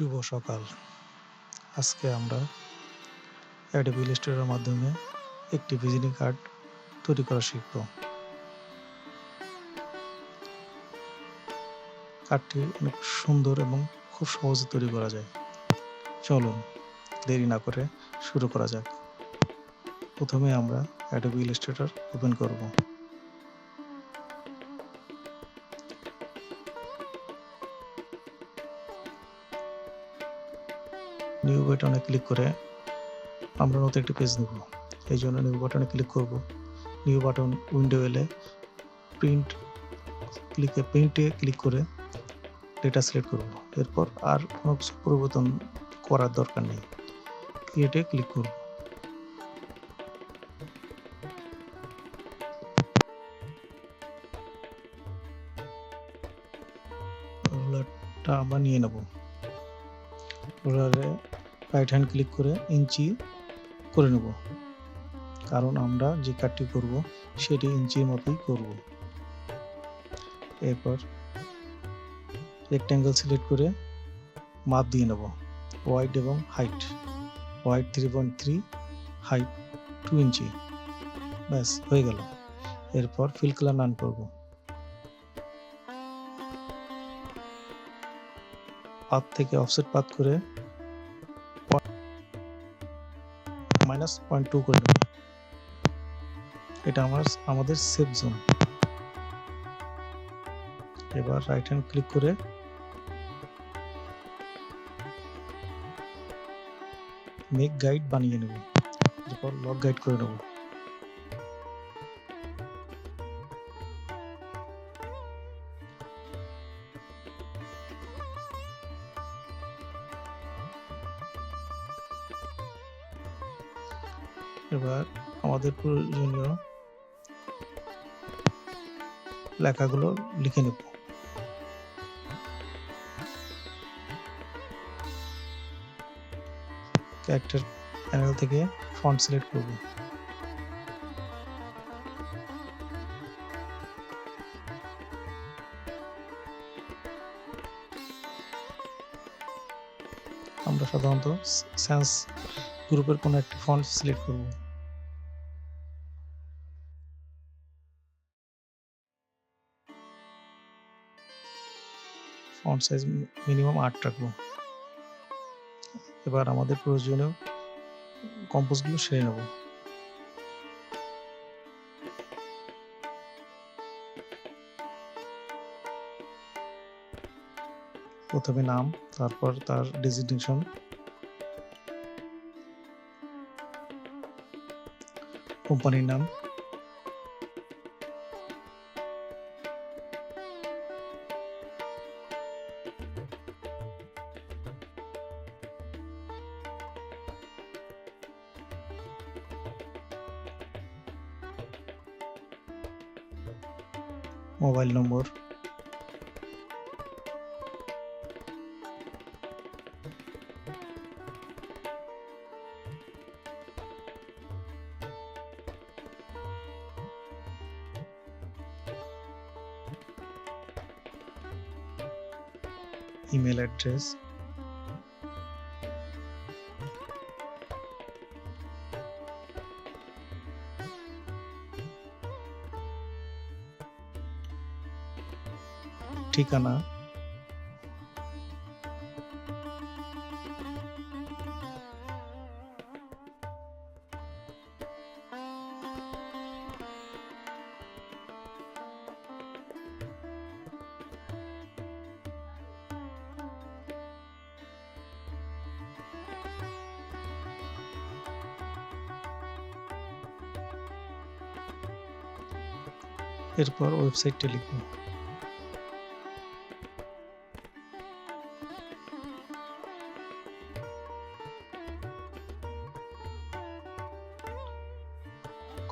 শুভ সকাল। আজকে আমরা অ্যাডোবি ইলাস্ট্রেটরের মাধ্যমে একটি ভিজিটিং কার্ড তৈরি করা শিখব। কার্ডটি অনেক সুন্দর এবং খুব সহজে তৈরি করা যায়। চলুন, দেরি না করে শুরু করা যাক। প্রথমে আমরা অ্যাডোবি ইলাস্ট্রেটর ওপেন করব। বাটনে ক্লিক করে আমরা নতুন একটি পেজ নেব এই জন্য নিউ বাটনে ক্লিক করব। নিউ বাটন উইন্ডো এলে প্রিন্ট ক্লিকে প্রিন্টে ক্লিক করে ডেটা সিলেক্ট করব। এরপর আর কোনো কিছু পরিবর্তন করার দরকার নেই। ক্রিয়েটে ক্লিক করব। আমরা নিয়ে নেব। রাইট হ্যান্ড ক্লিক করে ইঞ্চি করে নেব। কারণ আমরা যে কাটটি করব, সেটি ইঞ্চির মতোই করব। এরপর রেক্ট্যাঙ্গেল সিলেক্ট করে মাপ দিয়ে নেব। ওয়াইড এবং height wide three point three height two inch. ব্যাস, হয়ে গেল। এরপর ফিল কালার নান করব। পাত থেকে অফসেট পাত করে মাইনাস পয়েন্ট টু করে নেব এটা আমার, আমাদের সেফ জোন এবার রাইট হ্যান্ড ক্লিক করে মেক গাইড বানিয়ে নেব। এরপর লক গাইড করে নেব আমাদের প্রয়োজনীয় লেখাগুলো লিখে নেব। ক্যারেক্টার প্যানেল থেকে ফন্ট সিলেক্ট করব। আমরা সাধারণত সেন্স গ্রুপের কোনো একটি ফন্ট সিলেক্ট করব। ফন্ট সাইজ মিনিমাম আট রাখব। এবার আমাদের প্রয়োজনীয় কম্পোজগুলো সেরে নেব। প্রথমে নাম, তারপর তার ডেজিগনেশন। কোম্পানির নাম ইমেল অ্যাড্রেস ঠিকানা এরপর ওয়েবসাইটটা লিখব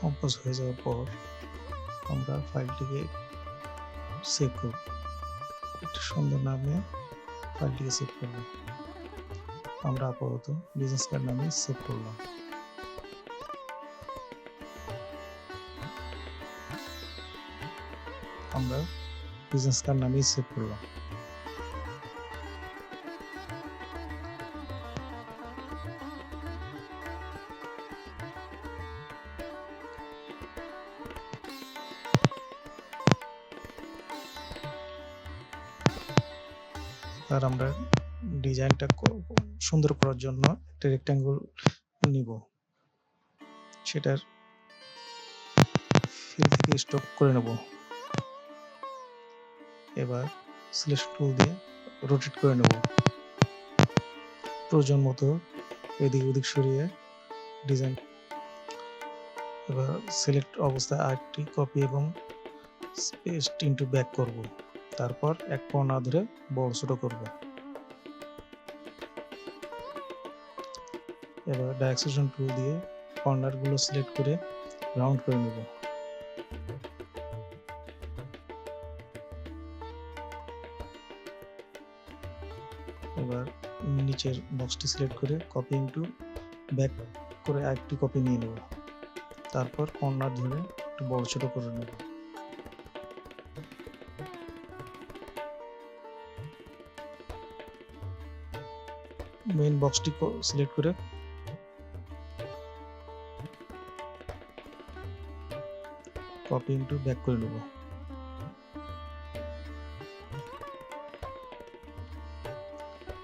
কম্পোজ হয়ে যাওয়ার পর আমরা ফাইলটিকে সেভ করব। একটি সুন্দর নামে ফাইলটিকে সেভ করব আমরা আপাতত বিজনেস কার্ড নামে সেভ করলাম। আমরা বিজনেস কার্ড নামেই সেভ করলাম। আর আমরা ডিজাইনটা সুন্দর করার জন্য একটা রেক্ট্যাঙ্গুল নিব। সেটার ফিল থেকে স্টক করে নেব। এবার সিলেক্ট টুল দিয়ে রোটেট করে নেব। প্রয়োজন মতো এদিক ওদিক সরিয়ে ডিজাইন এবার সিলেক্ট অবস্থায় আরেকটি কপি এবং পেস্ট ইনটু ব্যাক করব। তারপর এক কোণা ধরে বড় ছোট করব। এবার ডাইরেকশন টুল দিয়ে কর্নারগুলো সিলেক্ট করে রাউন্ড করে নেব। নিচের বক্সটি সিলেক্ট করে কপি ইনটু ব্যাক করে আরেকটি কপি নিয়ে নেব। তারপর কর্নার ধরে একটু বড় ছোট করে নেব। মেইন বক্সটি সিলেক্ট করে কপি ইনটু ব্যাক করে নেব।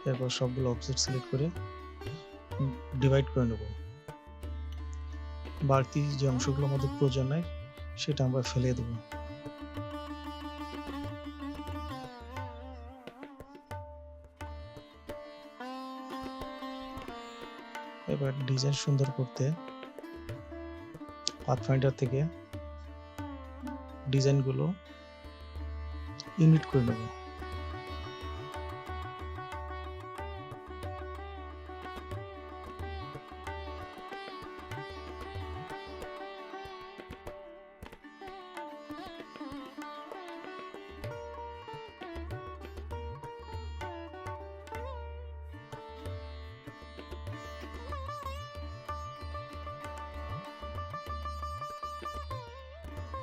এরপর সবগুলো অবজেক্ট সিলেক্ট করে ডিভাইড করে নেব। বাড়তি যে অংশগুলো আমাদের প্রয়োজন নাই, সেটা আমরা ফেলে দেব। এবার ডিজাইন সুন্দর করতে পাথফাইন্ডার থেকে ডিজাইনগুলো ইউনিট করে নেব।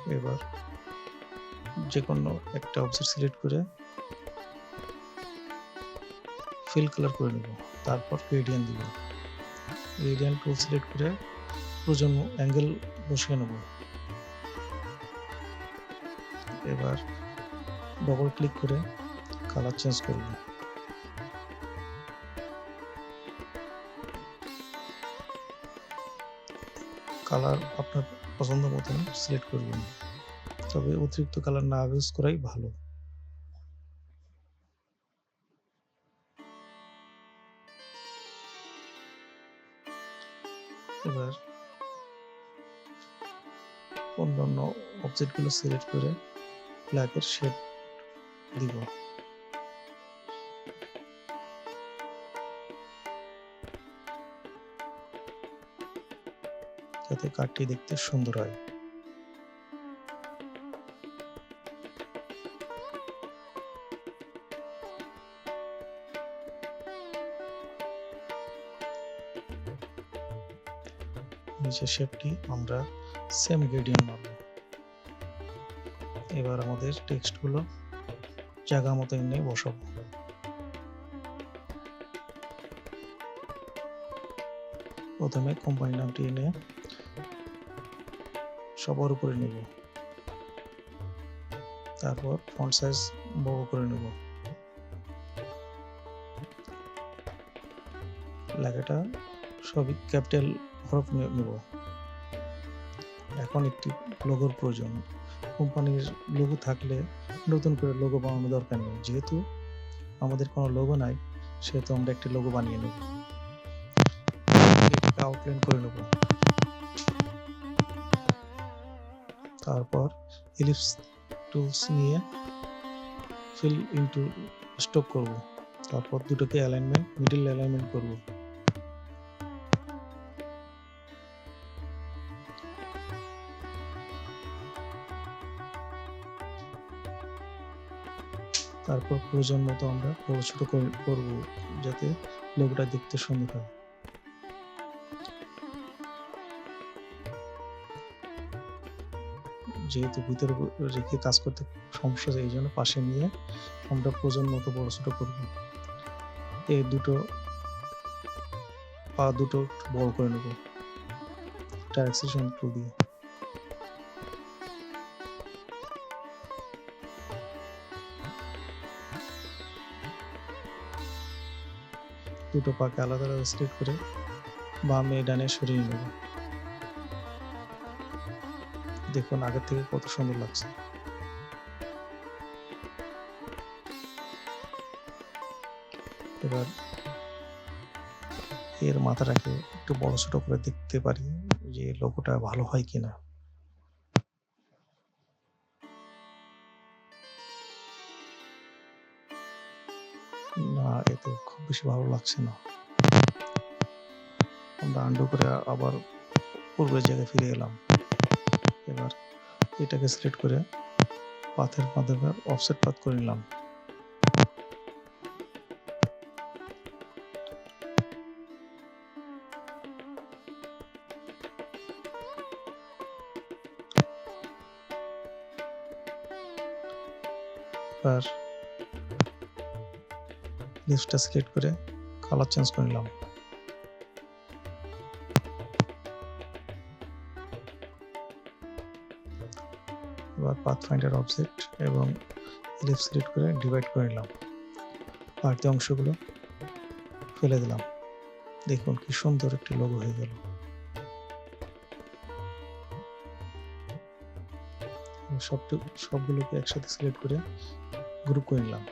এবার যে কোনো একটা অবজেক্ট সিলেক্ট করে ফিল কালার করে নেব। তারপর গ্রেডিয়েন্ট দিব। গ্রেডিয়েন্ট টুল সিলেক্ট করে প্রয়োজন অ্যাঙ্গেল বসিয়ে নেব। এবার ডবল ক্লিক করে কালার চেঞ্জ করব। কালার আপনার পছন্দ মতন সিলেক্ট করবেন। তবে অতিরিক্ত কালার না ইউজ করাই ভালো। এবার অন্যান্য অবজেক্টগুলো সিলেক্ট করে ব্ল্যাকের শেড দিব। যাতে কাঠটি দেখতে সুন্দর হয়। নিচের শেপটি আমরা সেম গ্রেডিয়েন্ট মারব এবার আমাদের টেক্সটগুলো জায়গা মতো এনে বসাবো। প্রথমে কোম্পানি নামটি এনে সবার উপরে নেব। তারপর ফন্ট সাইজ বড় করে নেব। লেখাটা সবই ক্যাপিটাল হরফ নেব। এখন একটি লোগোর প্রয়োজন। কোম্পানির লোগো থাকলে নতুন করে লোগো বানানো দরকার নেই। যেহেতু আমাদের কোনো লোগো নাই, সেহেতু আমরা একটি লোগো বানিয়ে নেব। আউটলাইন করে নেব। তারপর ইলিপস টুলস নিয়ে ফিল ইনটু স্টক করব। তারপর দুটোকে অ্যালাইনমেন্ট মিডল অ্যালাইনমেন্ট করব। তারপর প্রয়োজন মতো আমরা ছোট করব যাতে লোগোটা দেখতে সুন্দর হয়। যেহেতু ভিতরে রেখে কাজ করতে সমস্যা এই জন্য পাশে নিয়ে আমরা প্রয়োজন মতো বড় ছোট করব। এই দুটো পা দুটো বড় করে নেব। ডাইরেকশন টু দিয়ে। দুটো পাকে আলাদা আলাদা সিলেক্ট করে বামে ডানে সরিয়ে নেব। দেখুন আগের থেকে কত সুন্দর লাগছে। এবার এর মাথাটাকে একটু বড় ছোট করে দেখতে পারি যে লোকটা ভালো হয় কিনা। না, এতে খুব বেশি ভালো লাগছে না। আমরা আন্ডু করে আবার পূর্বের জায়গায় ফিরে এলাম। এবার এটাকে সিলেক্ট করে পাথের মাধ্যমে অফসেট পাথ করে নিলাম। এবার লিস্টটা সিলেক্ট করে কালার চেঞ্জ করে নিলাম। এবার পাথ ফাইন্ডার অবজেক্ট এবং লিফ সিলেক্ট করে ডিভাইড করে নিলাম। বাড়তি অংশগুলো ফেলে দিলাম। দেখুন কি সুন্দর একটি লোগো হয়ে গেল। সবটু, সবগুলোকে একসাথে সিলেক্ট করে গ্রুপ করে নিলাম।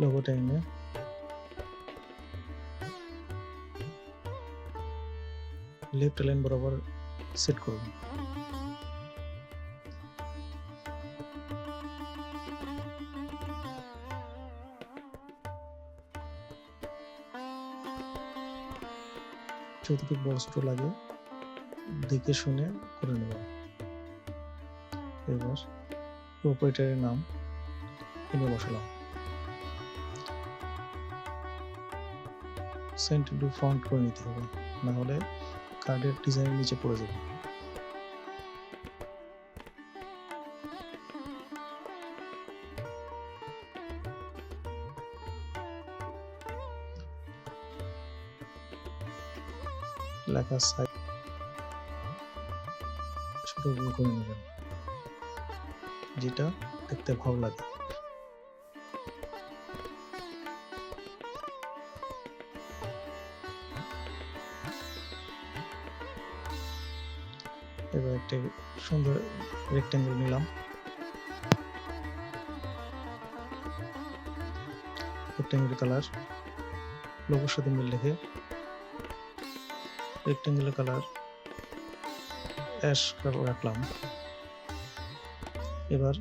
লোগোটা এনে লেফট লাইন বরাবর সেট করব। যতটুকু বড় লাগে, দেখে শুনে করে নেব। এবার প্রোপাইটারের নাম এনে বসালাম। সেন্ট টু ফন্ট করে নিতে হবে না হলে কার্ডের ডিজাইনের নিচে পড়ে যাবে। লেখার সাইজ ছোট করে নেবেন। যেটা দেখতে ভালো লাগে। একটা সুন্দর রেক্টেঙ্গেল নিলাম। রেক্টেঙ্গেল কালার লোগোর সাথে মিল রেখে। রেক্টেঙ্গেল কালার অ্যাশ রাখলাম। এবার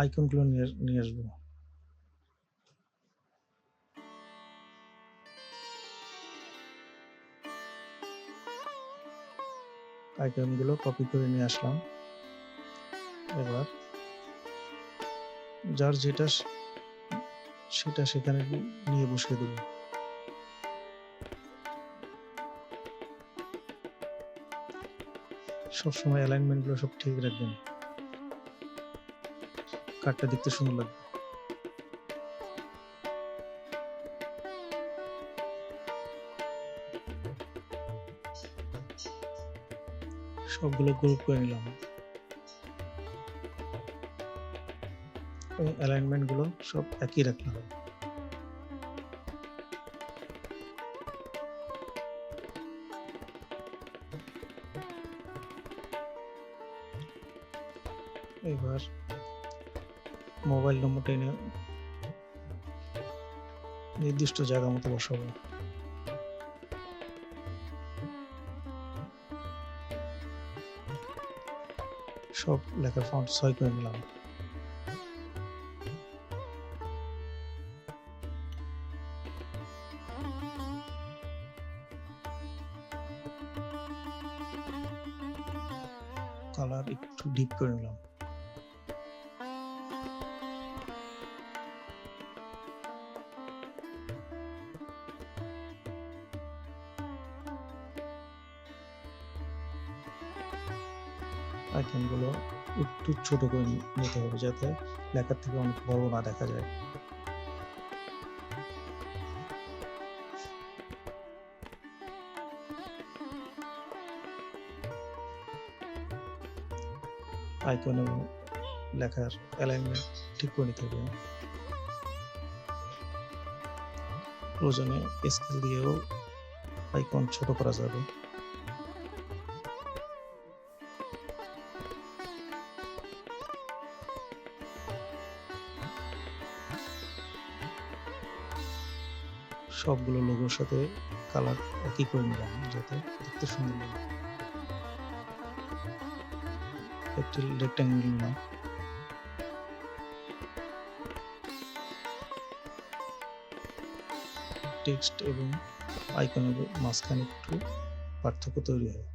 আইকনগুলো নিয়ে নিয়ে আসব। আইকনগুলো কপি করে নিয়ে আসলাম। এবার যার যেটা সেটা সেখানে নিয়ে বসিয়ে দেব। সবসময় অ্যালাইনমেন্টগুলো সব ঠিক রাখবেন। কার্ডটা দেখতে সুন্দর লাগবে। সবগুলো গ্রুপ করে নিলাম। এবং অ্যালাইনমেন্টগুলো সব একই রাখলাম। এবার মোবাইল নম্বরটা এনে নির্দিষ্ট জায়গা মতো বসাবো। সব লেখার ফন্ট ছয় করে নিলাম। কালার একটু ডিপ করে নিলাম। আইটেমগুলো একটু ছোট করে নিতে হবে যাতে লেখার থেকে অনেক বড় না দেখা যায়। আইকন এবং লেখার অ্যালাইনমেন্ট ঠিক করে নিতে হবে। প্রয়োজনে স্কেল দিয়েও আইকন ছোট করা যাবে। সবগুলো লোগোর সাথে কালার একই করে নিলাম, যাতে দেখতে সুন্দর লাগে। একটি রেক্ট্যাঙ্গেল নিলাম। টেক্সট এবং আইকনের মাঝখানে একটু পার্থক্য তৈরি হয়।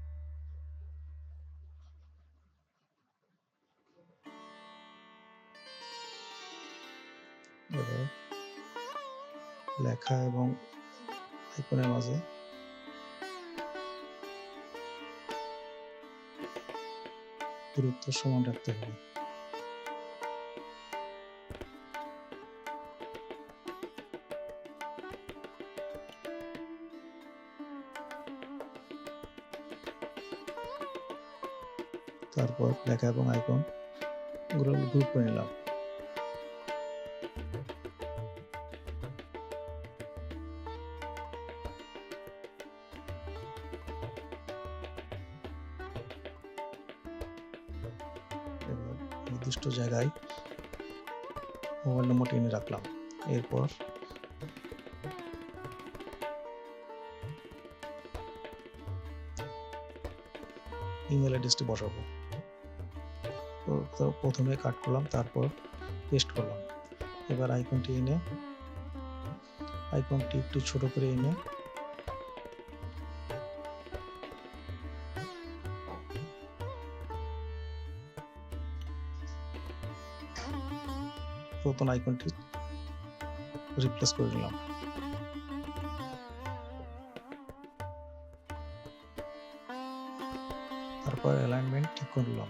লেখা এবং আইকনের মাঝে। দূরত্ব সমান রাখতে হবে। তারপর লেখা এবং আইকন গ্রুপ করে নিলাম। অ্যাড্রেসটি বসাবো। তো তো প্রথমে কাট করলাম, তারপর পেস্ট করলাম। এবার আইকনটি এনে আইকনটি একটু ছোট করে এনে নতুন আইকনটি রিপ্লেস করে নিলাম। তারপর অ্যালাইনমেন্ট ঠিক করলাম।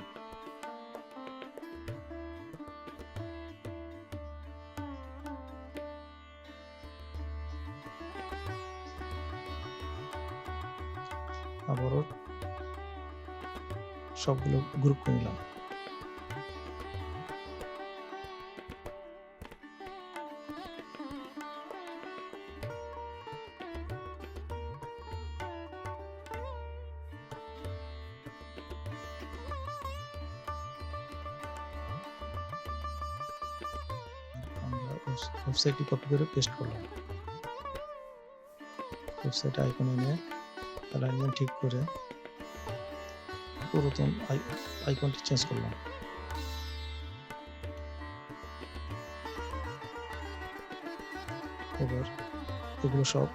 আবারও সবগুলো গ্রুপ করে নিলাম। ওয়েবসাইটটি কপি করে পেস্ট করলাম। ওয়েবসাইট আইকনে নিয়ে অ্যালাইনমেন্ট ঠিক করে পুরাতন আইকনটি চেঞ্জ করলাম। এবার এগুলো সব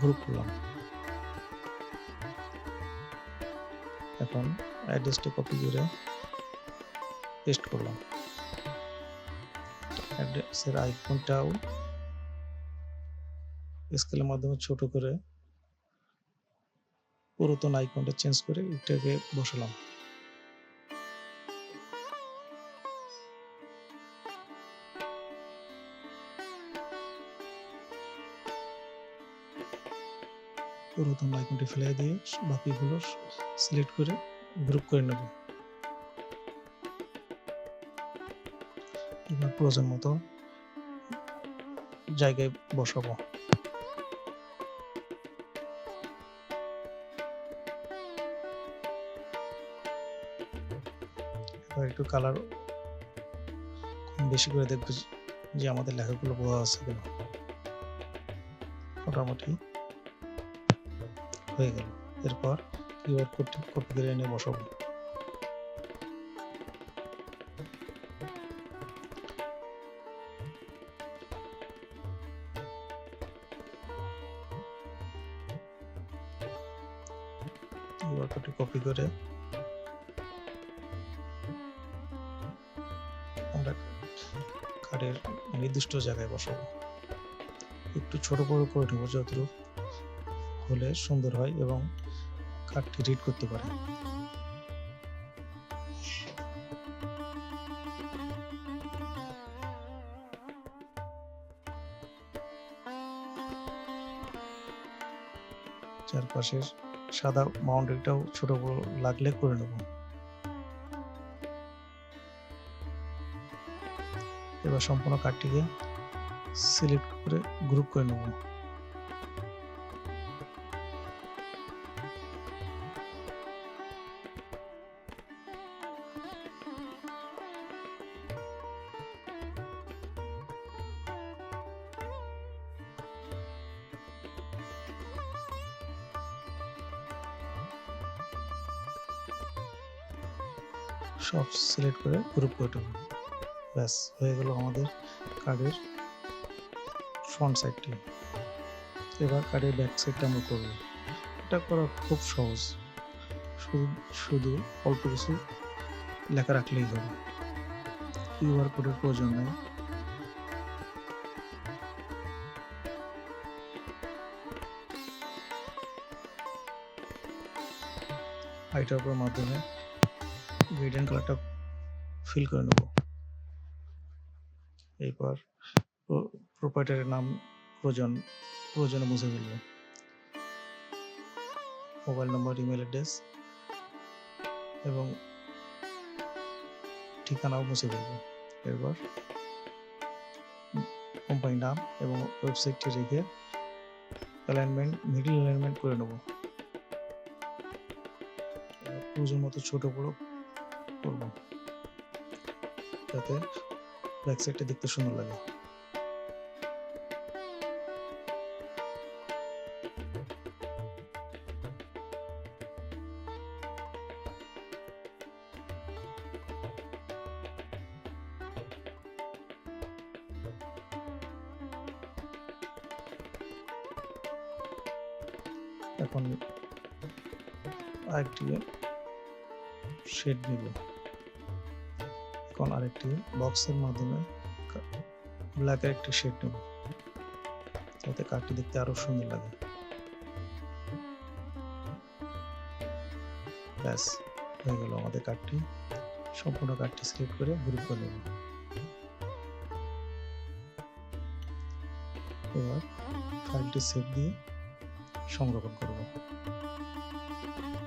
গ্রুপ করলাম। এখন অ্যাড্রেসটি কপি করে পেস্ট করলাম। অ্যাড্রেসের আইকনটাও স্কেলের মাধ্যমে ছোট করে পুরাতন আইকনটা চেঞ্জ করে এটাকে বসালাম। পুরাতন আইকনটি ফেলে দিয়ে বাকিগুলো সিলেক্ট করে গ্রুপ করে নেব। এবার প্রয়োজন মতো জায়গায় বসাবো। একটু কালার বেশি করে দেখব যে আমাদের লেখাগুলো বোঝা আছে কিনা। মোটামুটি হয়ে গেল। এরপর কিউআর কোডটি কপি করে এনে বসাবো। করে আমরা কার্ডের নির্দিষ্ট জায়গায় বসাবো। একটু ছোট বড় করে নেব যতটুকু হলে সুন্দর হয় এবং কাঠটি রিড করতে পারে। চারপাশের সাদা বাউন্ডারিটাও ছোট বড় লাগলে করে নেব। এবার সম্পূর্ণ কার্ডটিকে সিলেক্ট করে গ্রুপ করে নেব। সব সিলেক্ট করে গ্রুপ করে দেবো ব্যাস, হয়ে গেল আমাদের কার্ডের ফ্রন্ট সাইডটি এবার কার্ডের ব্যাক সাইডটা আমরা করব। এটা করা খুব সহজ। শুধু শুধু অল্প কিছু লেখা রাখলেই হবে। কিউআর কোডের প্রয়োজন নেই। আইটার মাধ্যমে গ্রেডিয়েন্ট কালারটা ফিল করে নেব। এরপর প্রোপাইটারের নাম প্রয়োজন, প্রয়োজনে মুছে ফেলব। মোবাইল নম্বর ইমেল অ্যাড্রেস এবং ঠিকানাও মুছে ফেলব। এরপর কোম্পানি নাম এবং ওয়েবসাইটটি রেখে অ্যালাইনমেন্ট মিডিল অ্যালাইনমেন্ট করে নেব। প্রয়োজন মতো ছোট বড় করব যাতে ব্যাক সাইডটা দেখতে সুন্দর লাগে। এখন আরেকটি শেড নিব এখন আরেকটি বক্সের মাধ্যমে ব্ল্যাকের একটি শেড নেব। যাতে কার্ডটি দেখতে আরও সুন্দর লাগে। ব্যাস, হয়ে গেল আমাদের কার্ডটি সম্পূর্ণ কার্ডটি সিলেক্ট করে গ্রুপ করে নেব। এবার ফাইলটি সেভ দিয়ে সংরক্ষণ করব।